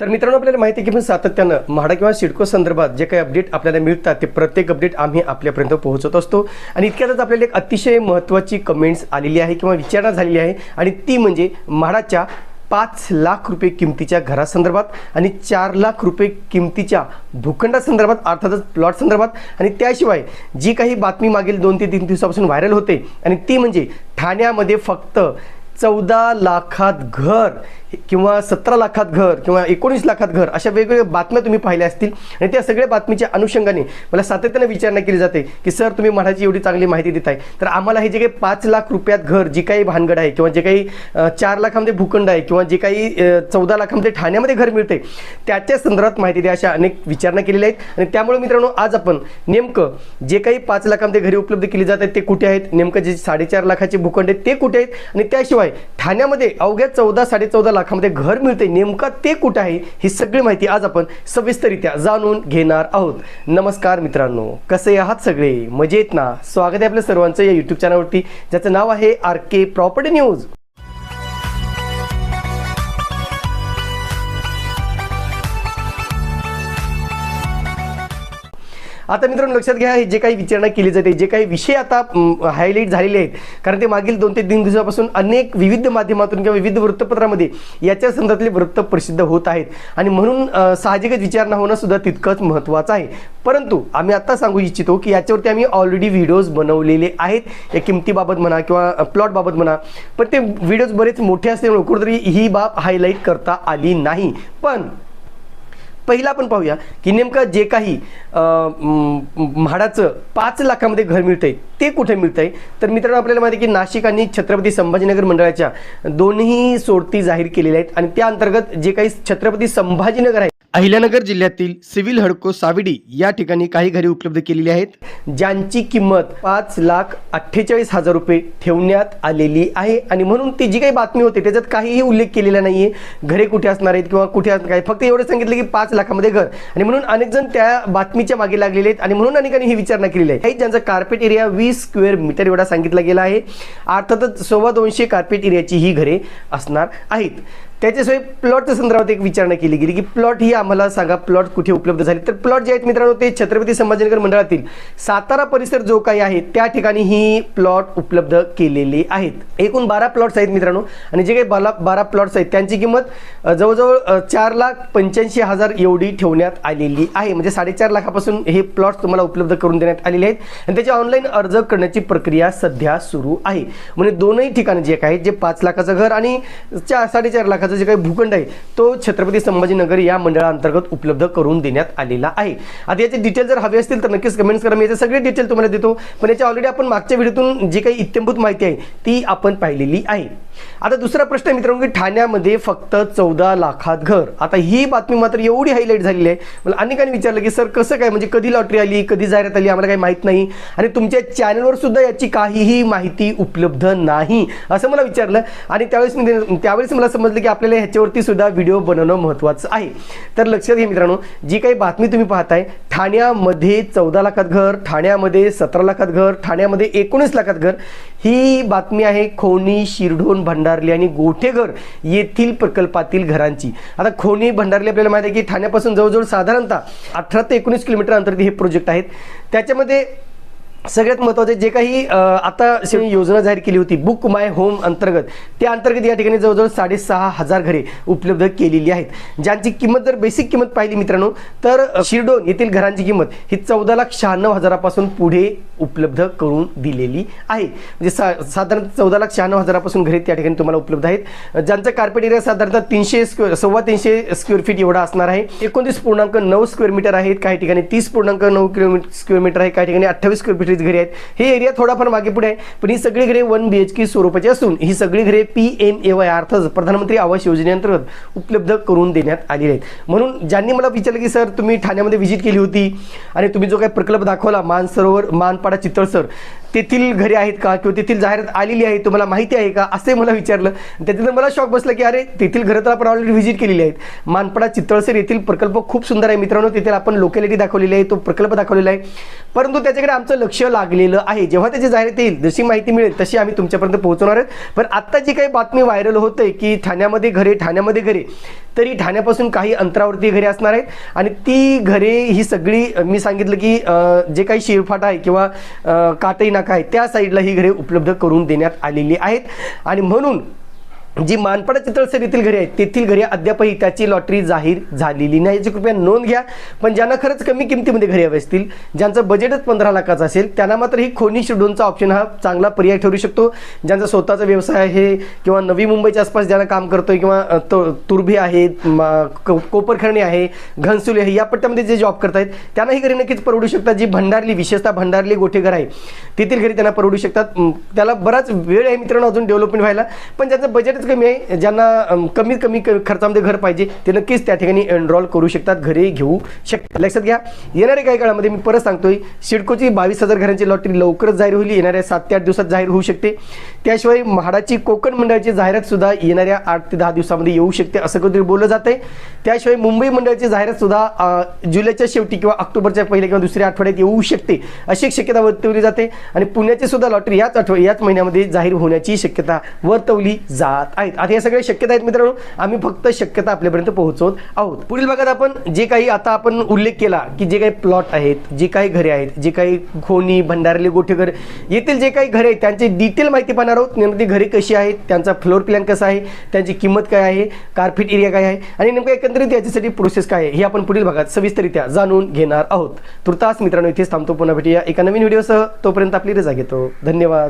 तर मित्रांनो आपल्याला माहिती आहे की पण सातत्यानं म्हाडा किंवा सिडको संदर्भात जे काही अपडेट आपल्याला मिळतात ते प्रत्येक अपडेट आम्ही आपल्यापर्यंत पोहोचत असतो. आणि इतक्यातच आपल्याला एक अतिशय महत्त्वाची कमेंट्स आलेली आहे किंवा विचारणा झालेली आहे. आणि ती म्हणजे म्हाडाच्या पाच लाख रुपये किमतीच्या घरासंदर्भात आणि चार लाख रुपये किमतीच्या भूखंडासंदर्भात अर्थातच प्लॉट संदर्भात. आणि त्याशिवाय जी काही बातमी मागील दोन ते तीन दिवसापासून व्हायरल होते आणि ती म्हणजे ठाण्यामध्ये फक्त चौदा लाखात घर किंवा सतरा लाखात घर किंवा एकोणीस लाखात घर अशा वेगवेगळ्या बातम्या तुम्ही पाहिल्या असतील. आणि त्या सगळ्या बातमीच्या अनुषंगाने मला सातत्याने विचारणा केली जाते की सर तुम्ही म्हणायची एवढी चांगली माहिती देत आहे तर आम्हाला हे जे काही पाच लाख रुपयात घर जी काही भानगड आहे किंवा जे काही चार लाखामध्ये भूखंड आहे किंवा जे काही चौदा लाखामध्ये ठाण्यामध्ये घर मिळते त्याच्या संदर्भात माहिती द्या अशा अनेक विचारणा केलेल्या आहेत. आणि त्यामुळे मित्रांनो आज आपण नेमकं जे काही पाच लाखामध्ये घरी उपलब्ध केली जात आहेत ते कुठे आहेत? नेमकं जे साडेचार लाखाचे भूखंड आहेत ते कुठे आहेत? आणि त्याशिवाय ठाण्यामध्ये अवघ्या चौदा साडेचौदा लाखामध्ये घर मिळते नेमका ते कुठं आहे ही सगळी माहिती आज आपण सविस्तरित्या जाणून घेणार आहोत. नमस्कार मित्रांनो कसे आहात सगळे? मजेत ना? स्वागत आहे आपल्या सर्वांचं या युट्यूब चॅनलवरती ज्याचं नाव आहे आर के प्रॉपर्टी न्यूज. आता मित्रांनो लक्षात घ्या हे जे काही विचारणा केली जाते जे काही विषय आता हायलाईट झालेले आहेत. कारण ते मागील दोन ते तीन दिवसापासून अनेक विविध माध्यमातून किंवा विविध वृत्तपत्रामध्ये याच्या संदर्भातले वृत्त प्रसिद्ध होत आहेत. आणि म्हणून साहजिकच विचारणा होणं सुद्धा तितकंच महत्त्वाचं आहे. परंतु आम्ही आता सांगू इच्छितो की याच्यावरती आम्ही ऑलरेडी व्हिडिओज बनवलेले आहेत. या किमतीबाबत म्हणा किंवा प्लॉटबाबत म्हणा. पण ते व्हिडिओज बरेच मोठे असल्यामुळे कुठेतरी ही बाब हायलाईट करता आली नाही. पण पहिला आपण पाहूया की नेमकं जे काही म्हाडाचं पाच लाखामध्ये घर मिळतंय ते कुठे मिळतंय? तर मित्रांनो आपल्याला माहिती आहे की नाशिक आणि छत्रपती संभाजीनगर मंडळाच्या दोन्ही सोडती जाहीर केलेल्या आहेत आणि त्या अंतर्गत जे काही छत्रपती संभाजीनगर आहे अहिल्यानगर जिल्ह्यातील सिव्हिल हडको साविडी या ठिकाणी काही घरे उपलब्ध केलेली आहेत. ज्यांची किंमत पाच लाख अठ्ठेचाळीस हजार रुपये ठेवण्यात आलेली आहे. आणि म्हणून ती जी काही बातमी होती त्याच्यात काहीही उल्लेख केलेला आहे घरे कुठे असणार आहेत किंवा कुठे असणार काय फक्त एवढं सांगितलं की पाच लाखामध्ये घर. आणि म्हणून अनेक जण त्या बातमीच्या मागे लागलेले आहेत. आणि म्हणून अनेकांनी ही विचारणा केलेली आहे. काही ज्यांचा कार्पेट एरिया वीस स्क्वेअर मीटर एवढा सांगितला गेला आहे. अर्थातच सव्वा दोनशे कार्पेट एरियाची ही घरे असणार आहेत. त्याच्याशिवाय प्लॉटच्या संदर्भात एक विचारणा केली गेली की प्लॉट ही आम्हाला सांगा प्लॉट कुठे उपलब्ध झाले. तर प्लॉट जे आहेत मित्रांनो ते छत्रपती संभाजीनगर मंडळातील सातारा परिसर जो काही आहे त्या ठिकाणी ही प्लॉट उपलब्ध केलेले आहेत. एकूण बारा प्लॉट्स आहेत मित्रांनो आणि जे काही बारा बारा प्लॉट्स आहेत त्यांची किंमत जवळजवळ चार लाख पंच्याऐंशी हजार एवढी ठेवण्यात आलेली आहे. म्हणजे साडेचार लाखापासून हे प्लॉट्स तुम्हाला उपलब्ध करून देण्यात आलेले आहेत. आणि त्याचे ऑनलाईन अर्ज करण्याची प्रक्रिया सध्या सुरू आहे. म्हणजे दोनही ठिकाणी जे काही जे पाच लाखाचं घर आणि चार साडेचार लाखाचं जे काही भूखंड आहे तो छत्रपती संभाजीनगर या मंडळाअंतर्गत उपलब्ध करून देण्यात आलेला आहे. आता याचे डिटेल जर हवे असतील तर नक्कीच कमेंट्स करा. मी याचे सगळे डिटेल तुम्हाला देतो. पण याच्या ऑलरेडी आपण मागच्या व्हिडिओतून जी काही इत्यंभूत माहिती आहे ती आपण पाहिलेली आहे. आता दुसरा प्रश्न मित्रांनो की ठाण्यामध्ये फक्त चौदा लाखात घर. आता ही बातमी मात्र एवढी हायलाईट झालेली आहे. मला अनेकांनी विचारलं की सर कसं काय? म्हणजे कधी लॉटरी आली? कधी जाहिरात आली? आम्हाला काही माहीत नाही. आणि तुमच्या चॅनलवर सुद्धा याची काहीही माहिती उपलब्ध नाही असं मला विचारलं. आणि त्यावेळेस मी त्यावेळेस मला समजलं की आपल्याला ह्याच्यावरती सुद्धा व्हिडिओ बनवणं महत्त्वाचं आहे. तर लक्षात घ्या मित्रांनो जी काही बातमी तुम्ही पाहताय ठाण्यामध्ये चौदा लाखात घर ठाण्यामध्ये सतरा लाखात घर ठाण्यामध्ये एकोणीस लाखात घर ही बातमी आहे खोनी शिरढोण भंडारली आणि गोठेघर येथील प्रकल्पातील घरांची. आता खोनी भंडारली आपल्याला माहिती आहे की ठाण्यापासून जवळजवळ साधारणतः अठरा ते एकोणीस किलोमीटर अंतरात हे प्रोजेक्ट आहेत. त्याच्यामध्ये सगळ्यात महत्त्वाचे जे काही आता योजना जाहीर केली होती बुक माय होम अंतर्गत त्या अंतर्गत या ठिकाणी जवळजवळ साडेसहा हजार घरे उपलब्ध केलेली आहेत. ज्यांची किंमत जर बेसिक किंमत पाहिली मित्रांनो तर शिरडोन येथील घरांची किंमत ही चौदा लाख शहाण्णव हजारापासून पुढे उपलब्ध करून दिलेली आहे. म्हणजे सा साधारण चौदा लाख शहाण्णव हजारापासून घरे त्या ठिकाणी तुम्हाला उपलब्ध आहेत. ज्यांचा कार्पेट एरिया साधारणतः तीनशे स्क्वेअर सव्वा तीनशे स्क्वेअर फीट एवढा असणार आहे. एकोणतीस पूर्णांक नऊ स्क्वेअर मीटर आहेत काही ठिकाणी तीस पूर्णांक नऊ किलोमीटर स्क्वेअर मीटर आहे काही ठिकाणी अठ्ठावीस स्क्वेअर फीट घरे आहेत. हे एरिया थोडाफार मागे पुढे आहे. पण ही सगळी घरे वन बी एच के स्वरूपाची असून ही सगळी घरे पी एम ए वाय अर्थात प्रधानमंत्री आवास योजनेअंतर्गत उपलब्ध करून देण्यात आलेली आहेत. म्हणून ज्यांनी मला विचारलं की सर तुम्ही ठाण्यामध्ये व्हिजिट केली होती आणि तुम्ही जो काही प्रकल्प दाखवला मानसरोवर मानपाडा चितळसर तेथील घरे आहेत का? किंवा तेथील जाहिरात आलेली आहे तुम्हाला माहिती आहे का? असे मला विचारलं. त्याच्यानंतर मला शॉक बसला की अरे तेथील घरं तर आपण ऑलरेडी व्हिजिट केलेली आहेत. मानपडा चितळसर येथील प्रकल्प खूप सुंदर आहे. मित्रांनो तेथील आपण लोकॅलिटी दाखवलेली आहे तो प्रकल्प दाखवलेला आहे. परंतु त्याच्याकडे आमचं लक्ष लागलेलं आहे. जेव्हा त्याची जाहिरात येईल जशी माहिती मिळेल तशी आम्ही तुमच्यापर्यंत पोहोचवणार आहोत. पण आत्ता जी काही बातमी व्हायरल होते की ठाण्यामध्ये घरे ठाण्यामध्ये घरे तरी ठाण्यापासून काही अंतरावरती घरे असणार आहेत. आणि ती घरे ही सगळी मी सांगितलं की जे काही शिरफाटा आहे किंवा काटई नाका आहे त्या साईडला ही घरे उपलब्ध करून देण्यात आलेली आहेत. आणि म्हणून जी मानपाडा चितळसर येथील घरे आहेत तेथील घरे अद्यापही त्याची लॉटरी जाहीर झालेली नाही. याची कृपया नोंद घ्या. पण ज्यांना खरंच कमी किमतीमध्ये घरे हवे असतील ज्यांचं बजेटच पंधरा लाखाचं असेल त्यांना मात्र ही खोनी शेड्यूलचा ऑप्शन हा चांगला पर्याय ठरू शकतो. ज्यांचा स्वतःचा व्यवसाय आहे किंवा नवी मुंबईच्या आसपास ज्यांना काम करतोय किंवा अ, तुर्भे आहेत कोपरखर्णी आहे घनसुली आहे या पट्ट्यामध्ये जे जॉब करतायत त्यांना ही घरे नक्कीच परवडू शकतात. जी भंडारली विशेषतः भंडारली गोठेघर आहे तेथील घरी त्यांना परवडू शकतात. त्याला बराच वेळ आहे मित्रांनो अजून डेव्हलपमेंट व्हायला. पण ज्यांचं बजेटच कमी आहे ज्यांना कमीत कमी खर्चामध्ये घर पाहिजे ते नक्कीच त्या ठिकाणी एनरोल करू शकतात घरी घेऊ शकतात. लक्षात घ्या येणाऱ्या काही काळामध्ये मी परत सांगतोय सिडकोची बावीस हजार घरांची लॉटरी लवकरच जाहीर होईल येणाऱ्या सात ते आठ दिवसात जाहीर होऊ शकते. त्याशिवाय म्हाडाची कोकण मंडळाची जाहिरात सुद्धा येणाऱ्या आठ ते दहा दिवसामध्ये येऊ शकते असं कधीतरी बोललं जाते त्याशिवाय मुंबई मंडळाची जाहिरात सुद्धा जुलैच्या शेवटी किंवा ऑक्टोबरच्या पहिल्या किंवा दुसऱ्या आठवड्यात येऊ शकते अशी शक्यता वर्तवली जाते. आणि पुण्याची सुद्धा लॉटरी याच आठव याच महिन्यामध्ये जाहीर होण्याची शक्यता वर्तवली जात आहेत. आता या सगळ्या शक्यता आहेत मित्रांनो आम्ही फक्त शक्यता आपल्यापर्यंत पोहोचवत आहोत. पुढील भागात आपण जे काही आता आपण उल्लेख केला की जे काही प्लॉट आहेत जे काही घरे आहेत जे काही खोनी भंडारले गोठेघर येथील जे काही घरे आहेत त्यांची डिटेल माहिती पाहणार आहोत. नेमकी घरे कशी आहेत त्यांचा फ्लोअर प्लॅन कसा आहे त्यांची किंमत काय आहे कारपेट एरिया काय आहे आणि नेमकं एकंदरीत याच्यासाठी प्रोसेस काय आहे हे आपण पुढील भागात सविस्तरित्या जाणून घेणार आहोत. तुर्तास मित्रांनो इथेच थांबतो. पुन्हा भेटूया एका नवीन व्हिडिओसह तोपर्यंत आपली रजा घेतो. धन्यवाद.